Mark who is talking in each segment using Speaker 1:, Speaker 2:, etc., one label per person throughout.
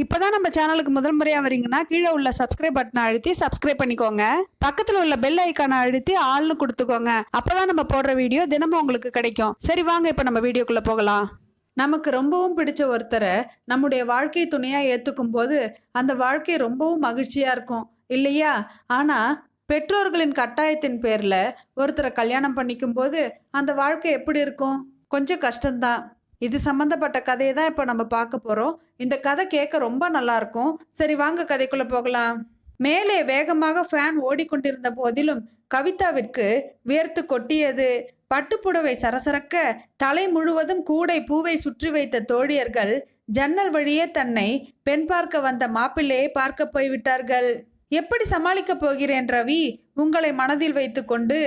Speaker 1: இப்போதான் நம்ம சேனலுக்கு முதல் முறையாக வரீங்கன்னா கீழே உள்ள சப்ஸ்கிரைப் பட்டனை அழுத்தி சப்ஸ்கிரைப் பண்ணிக்கோங்க. பக்கத்தில் உள்ள பெல் ஐக்கானை அழுத்தி ஆள்னு கொடுத்துக்கோங்க. அப்போதான் நம்ம போடுற வீடியோ தினமும் உங்களுக்கு கிடைக்கும். சரி வாங்க இப்போ நம்ம வீடியோக்குள்ளே போகலாம். நமக்கு ரொம்பவும் பிடிச்ச ஒருத்தரை நம்முடைய வாழ்க்கை துணையாக ஏற்றுக்கும் போது அந்த வாழ்க்கை ரொம்பவும் மகிழ்ச்சியாக இருக்கும். இல்லையா? ஆனால் பெற்றோர்களின் கட்டாயத்தின் பேரில் ஒருத்தரை கல்யாணம் பண்ணிக்கும் போது அந்த வாழ்க்கை எப்படி இருக்கும்? கொஞ்சம் கஷ்டம்தான். இது சம்மந்தப்பட்ட கதையை தான் இப்போ நம்ம பார்க்க போகிறோம் இந்த கதை கேட்க ரொம்ப நல்லா இருக்கும். சரி வாங்க கதைக்குள்ளே போகலாம். மேலே வேகமாக ஃபேன் ஓடிக்கொண்டிருந்த போதிலும் கவிதாவிற்கு வியர்த்து கொட்டியது. பட்டுப்புடவை சரசரக்க தலை முழுவதும் கூடை பூவை சுற்றி வைத்த தோழியர்கள் ஜன்னல் வழியே தன்னை பெண் பார்க்க வந்த மாப்பிள்ளையை பார்க்க போய்விட்டார்கள். எப்படி சமாளிக்கப் போகிறேன் ரவி? உங்களை மனதில் வைத்துக்கொண்டு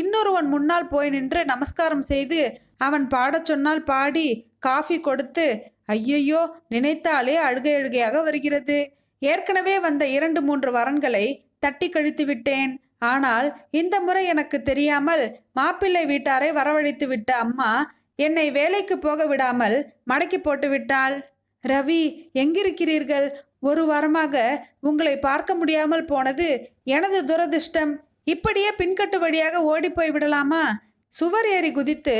Speaker 1: இன்னொருவன் முன்னால் போய் நின்று நமஸ்காரம் செய்து அவன் பாடச் சொன்னால் பாடி காஃபி கொடுத்து ஐயையோ நினைத்தாலே அழுகை அழுகையாக வருகிறது. ஏற்கனவே வந்த இரண்டு மூன்று வரன்களை தட்டி கழித்து விட்டேன். ஆனால் இந்த முறை எனக்கு தெரியாமல் மாப்பிள்ளை வீட்டாரை வரவழைத்து விட்ட அம்மா என்னை வேலைக்கு போக விடாமல் மடக்கி போட்டு விட்டாள். ரவி எங்கிருக்கிறீர்கள்? ஒரு வாரமாக உங்களை பார்க்க முடியாமல் போனது எனது துரதிர்ஷ்டம். இப்படியே பின்கட்டு வழியாக ஓடிப்போய் விடலாமா? சுவர் ஏறி குதித்து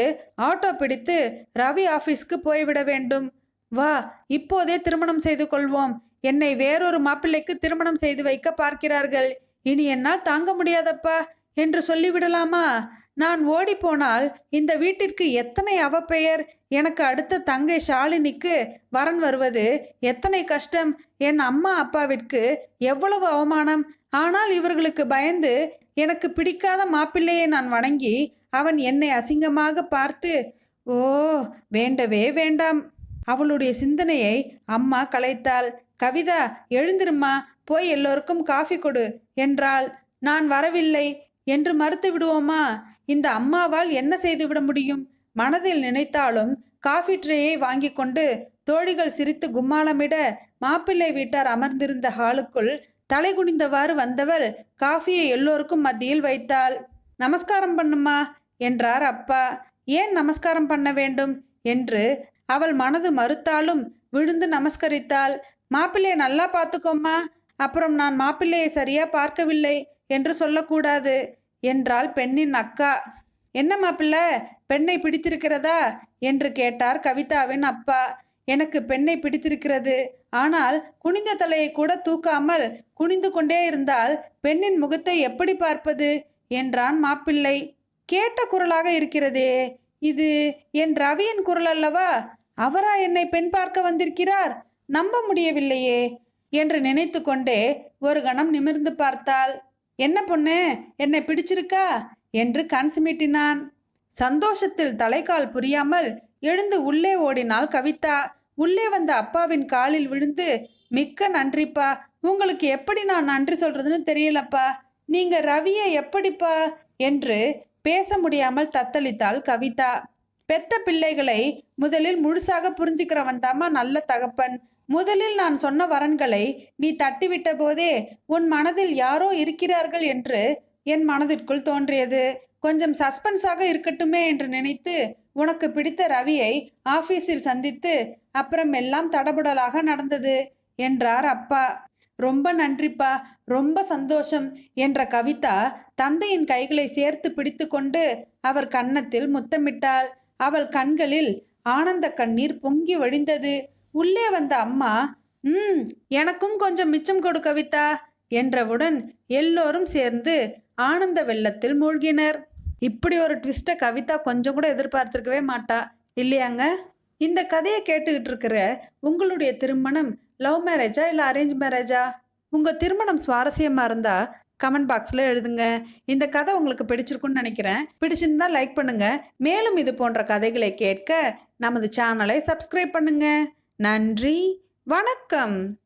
Speaker 1: ஆட்டோ பிடித்து ரவி ஆஃபீஸ்க்கு போய்விட வேண்டும். வா இப்போதே திருமணம் செய்து கொள்வோம். என்னை வேறொரு மாப்பிள்ளைக்கு திருமணம் செய்து வைக்க பார்க்கிறார்கள். இனி என்னால் தாங்க முடியாதப்பா என்று சொல்லிவிடலாமா? நான் ஓடிப்போனால் இந்த வீட்டிற்கு எத்தனை அவப்பெயர்? எனக்கு அடுத்த தங்கை ஷாலினிக்கு வரன் வருவது எத்தனை கஷ்டம்? என் அம்மா அப்பாவிற்கு எவ்வளவு அவமானம்? ஆனால் இவர்களுக்கு பயந்து எனக்கு பிடிக்காத மாப்பிள்ளையை நான் வணங்கி அவன் என்னை அசிங்கமாக பார்த்து ஓ வேண்டவே வேண்டாம். அவளுடைய சிந்தனையை அம்மா கலைத்தாள் கவிதா எழுந்திரும்மா. போய் எல்லோருக்கும் காஃபி கொடு. என்றாள். நான் வரவில்லை. என்று மறுத்து விடுவோமா? இந்த அம்மாவால் என்ன செய்துவிட முடியும்? மனதில் நினைத்தாலும் காஃபி ட்ரேயை வாங்கி கொண்டு தோழிகள் சிரித்து கும்மாளமிட மாப்பிள்ளை வீட்டார் அமர்ந்திருந்த ஹாலுக்குள் தலை குனிந்தவாறு வந்தவள் காஃபியை எல்லோருக்கும் மத்தியில் வைத்தாள். நமஸ்காரம் பண்ணுமா என்றார் அப்பா ஏன் நமஸ்காரம் பண்ண வேண்டும்? என்று அவள் மனது மறுத்தாலும் விழுந்து நமஸ்கரித்தாள். மாப்பிள்ளையை நல்லா பார்த்துக்கோம்மா அப்புறம் நான் மாப்பிள்ளையை சரியா பார்க்கவில்லை என்று சொல்லக்கூடாது என்றாள் பெண்ணின் அக்கா. என்ன மாப்பிள்ளை பெண்ணை பிடித்திருக்கிறதா? என்று கேட்டார் கவிதாவின் அப்பா. எனக்கு பெண்ணை பிடித்திருக்கிறது. ஆனால் குனிந்த தலையை கூட தூக்காமல் குனிந்து கொண்டே இருந்தால் பெண்ணின் முகத்தை எப்படி பார்ப்பது? என்றான் மாப்பிள்ளை. கேட்ட குரலாக இருக்கிறதே. இது என் ரவியின் குரல் அல்லவா? அவரா என்னை பெண் பார்க்க வந்திருக்கிறார்? நம்ப முடியவில்லையே. என்று நினைத்து கொண்டே ஒரு கணம் நிமிர்ந்து பார்த்தாள். என்ன பொண்ணு என்னை பிடிச்சிருக்கா? என்று கண் சிமிட்டினான். சந்தோஷத்தில் தலைக்கால் புரியாமல் எழுந்து உள்ளே ஓடினாள் கவிதா. உள்ளே வந்த அப்பாவின் காலில் விழுந்து மிக்க நன்றிப்பா. உங்களுக்கு எப்படி நான் நன்றி சொல்றதுன்னு தெரியலப்பா. நீங்க ரவியை எப்படிப்பா? என்று பேச முடியாமல் தத்தளித்தாள் கவிதா. பெத்த பிள்ளைகளை முதலில் முழுசாக புரிஞ்சுக்கிறவன் தாமா நல்ல தகப்பன். முதலில் நான் சொன்ன வரன்களை நீ தட்டிவிட்ட போதே உன் மனதில் யாரோ இருக்கிறார்கள் என்று என் மனதிற்குள் தோன்றியது. கொஞ்சம் சஸ்பென்ஸாக இருக்கட்டுமே என்று நினைத்து உனக்கு பிடித்த ரவியை ஆபீஸில் சந்தித்து அப்புறம் எல்லாம் தடபுடலாக நடந்தது என்றார் அப்பா. ரொம்ப நன்றிப்பா ரொம்ப சந்தோஷம் என்ற கவிதா தந்தையின் கைகளை சேர்த்து பிடித்துக்கொண்டு அவர் கன்னத்தில் முத்தமிட்டாள். அவள் கண்களில் ஆனந்த கண்ணீர் பொங்கி வழிந்தது. உள்ளே வந்த அம்மா ம் எனக்கும் கொஞ்சம் மிச்சம் கொடு கவிதா என்றவுடன் எல்லோரும் சேர்ந்து ஆனந்த வெள்ளத்தில் மூழ்கினர். இப்படி ஒரு ட்விஸ்ட்டை கவிதா கொஞ்சம் கூட எதிர்பார்த்துருக்கவே மாட்டா. இல்லையாங்க? இந்த கதையை கேட்டுக்கிட்டு இருக்கிற உங்களுடைய திருமணம் லவ் மேரேஜா இல்லை அரேஞ்ச் மேரேஜா உங்கள் திருமணம் சுவாரஸ்யமாக இருந்தால் கமெண்ட் பாக்ஸில் எழுதுங்க. இந்த கதை உங்களுக்கு பிடிச்சிருக்குன்னு நினைக்கிறேன். பிடிச்சிருந்தா லைக் பண்ணுங்க. மேலும் இது போன்ற கதைகளை கேட்க நமது சேனலை சப்ஸ்கிரைப் பண்ணுங்க. நன்றி. வணக்கம்.